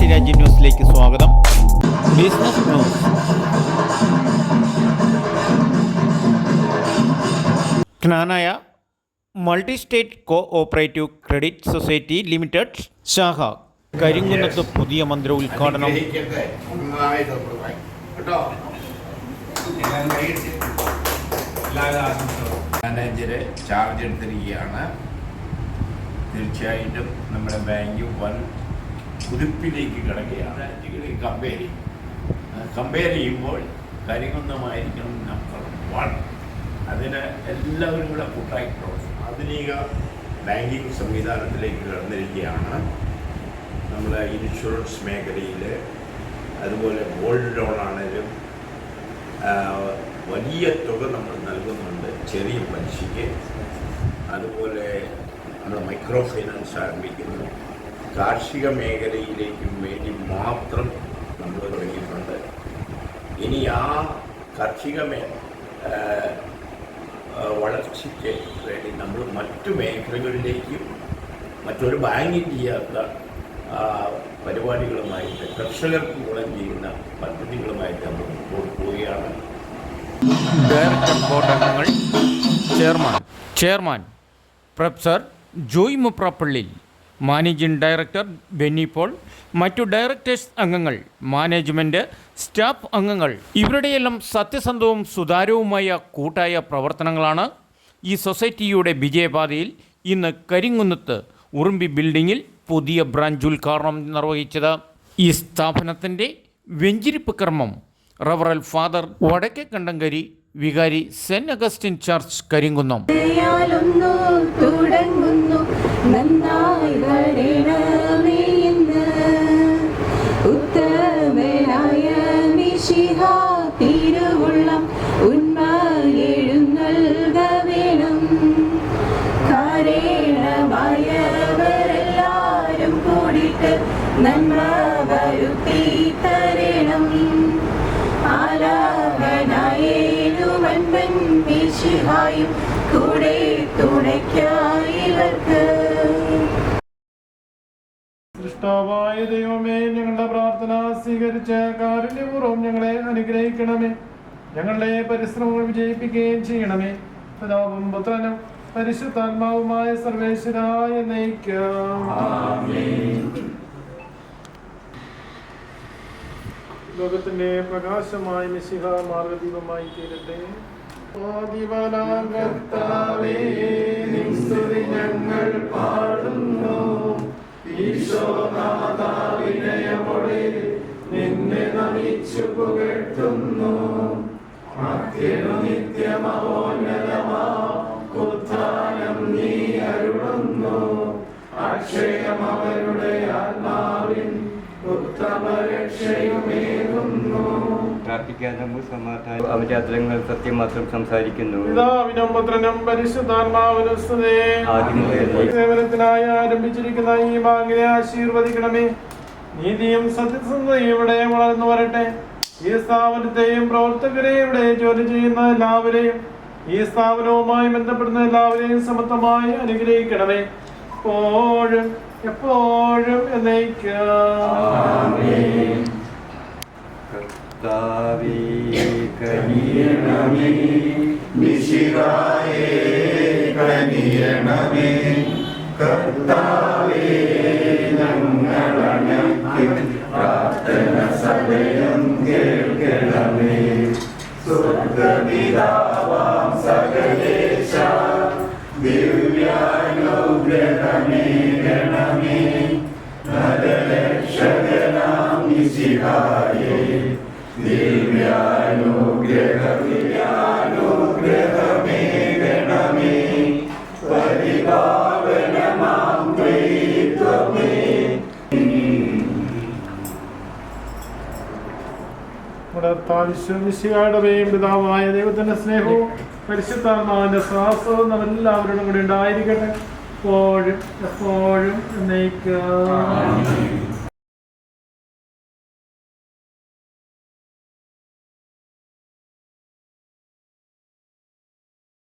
ന്യൂസിലേക്ക് സ്വാഗതം. Business news Knanaya multi state co operative credit society limited ശാഖ കരിങ്കുന്നത്ത് പുതിയ മന്ദിര ഉദ്ഘാടനം. ചാർജ് എടുത്തിരിക്കുകയാണ്. തീർച്ചയായിട്ടും നമ്മുടെ ബാങ്ക് വൻ കുതിപ്പിലേക്ക് കിടക്കുകയാണ്. കമ്പയർ ചെയ്യും കമ്പയർ ചെയ്യുമ്പോൾ കരിങ്കുന്നമായിരിക്കണം നമ്പർ വൺ അതിന് എല്ലാവരും കൂടെ കൂട്ടായി പ്രവർത്തിക്കും ആധുനിക ബാങ്കിങ് സംവിധാനത്തിലേക്ക് കടന്നിരിക്കുകയാണ്. നമ്മൾ ഇൻഷുറൻസ് മേഖലയിൽ അതുപോലെ ഗോൾഡ് ആണെങ്കിലും വലിയ തുക നമ്മൾ നൽകുന്നുണ്ട് ചെറിയ പലിശയ്ക്ക്. അതുപോലെ നമ്മൾ മൈക്രോ ഫൈനാൻസ് ആരംഭിക്കുന്നു. കാർഷിക മേഖലയിലേക്കും വേണ്ടി മാത്രം നമ്മൾ തുടങ്ങിയിട്ടുണ്ട്. ഇനി ആ കാർഷിക മേ വളർച്ചയ്ക്ക് വേണ്ടി നമ്മൾ മറ്റു മേഖലകളിലേക്കും മറ്റൊരു ബാങ്കിൽ ചെയ്യാത്ത പരിപാടികളുമായിട്ട് കർഷകർക്ക് ഗുണം ചെയ്യുന്ന പദ്ധതികളുമായിട്ട് നമ്മൾ മുമ്പോട്ട് പോവുകയാണ്. ഡയറക്ടർ ബോർഡ് അംഗങ്ങൾ chairman chairman professor Joy Muprappally. Managing director Benny Paul മറ്റു ഡയറക്ടേഴ്സ് അംഗങ്ങൾ മാനേജ്മെന്റ് സ്റ്റാഫ് അംഗങ്ങൾ. ഇവരുടെയെല്ലാം സത്യസന്ധവും സുതാര്യവുമായ കൂട്ടായ പ്രവർത്തനങ്ങളാണ് ഈ സൊസൈറ്റിയുടെ വിജയപാതയിൽ ഇന്ന് കരിങ്കുന്നത്ത് ഉറുമ്പി ബിൽഡിങ്ങിൽ പുതിയ ബ്രാഞ്ച് ഉദ്ഘാടനം നിർവഹിച്ചത്. ഈ സ്ഥാപനത്തിന്റെ വെഞ്ചിരിപ്പ് കർമ്മം റവറൽ ഫാദർ വടക്കേ കണ്ടങ്കരി വികാരി സെന്റ് അഗസ്റ്റിൻ ചർച്ച് കരിങ്കുന്നം. നന്മ വരുത്തി തരണം ആലാപനായേലുവൻപൻ മിശിഹായും കൂടെ തുണയ്ക്കായിവർക്ക് സൃഷ്ടാവായ ദൈവമേ ഞങ്ങളുടെ പ്രാർത്ഥന സ്വീകരിച്ച് കാരുണ്യപൂർവം ഞങ്ങളെ അനുഗ്രഹിക്കണമേ. ഞങ്ങളുടെ പരിശ്രമങ്ങൾ വിജയിപ്പിക്കുകയും ചെയ്യണമേ. പിതാവും പുത്രനും പരിശുദ്ധാത്മാവുമായ സർവേശ്വരായ നയിക്കാം. ലോകത്തിന്റെ പ്രകാശമായ മിശിഹ മാർഗദീപമായി തീരട്ടെ. ഞങ്ങൾ പാടുന്നു. ഈശോനാഥ വിനയമോടെ നിന്നെ നമിച്ചു പുകഴ്ത്തുന്നു. അത്യനു നിത്യമഹോന്നതമാ ഉത്ഥാനം നീ അരുളുന്നു. അക്ഷയം അവരുടെ ആത്മാവിൻ ഉത്തമ രക്ഷയുമേകുന്നു പ്രാർത്ഥിക്കാൻ നമുക്ക് സമാധാനം അവന്റെ അത്രങ്ങൾ സത്യം മാത്രം സംസാരിക്കുന്നു. പിതാവിനും പുത്രനും പരിശുദ്ധാത്മാവിനും സേവനത്തിനായി ആരംഭിച്ചിരിക്കുന്ന ഈ ബാങ്കിനെ ആശീർവദിക്കണമേ. നീതിയും സത്യസന്ധതയും ഇവിടെ വളർന്നു വരട്ടെ. ഈ സ്ഥാപനത്തെയും പ്രവർത്തകരെയും ഇവിടെ ജോലി ചെയ്യുന്ന എല്ലാവരെയും ഈ സ്ഥാപനവുമായി ബന്ധപ്പെടുന്ന എല്ലാവരെയും സമത്വമായി അനുഗ്രഹിക്കണമേ. എപ്പോഴും എപ്പോഴും എന്നേക്കാം. കർത്താവേ കനിയണമേ മിശിഹായേ കനിയണമേ കർത്താവേ ഞങ്ങളണയ്ക്കും പ്രാർത്ഥന സദയം കേൾക്കണമേ. സ്വർഗപിതാവാം സകലേശ ദിവ്യാനുഗ്രഹമേ ഗണമേ നരരക്ഷകനാം ദിവ്യാനുഗ്രഹമേ ഗണമേ പിതാവായ ദൈവത്തിന്റെ സ്നേഹവും പരിശുദ്ധാത്മാവിന്റെ ശ്വാസവും നമ്മളെല്ലാവരോടും കൂടി ഉണ്ടായിരിക്കട്ടെ. എപ്പോഴും എപ്പോഴും എന്നേക്കാം.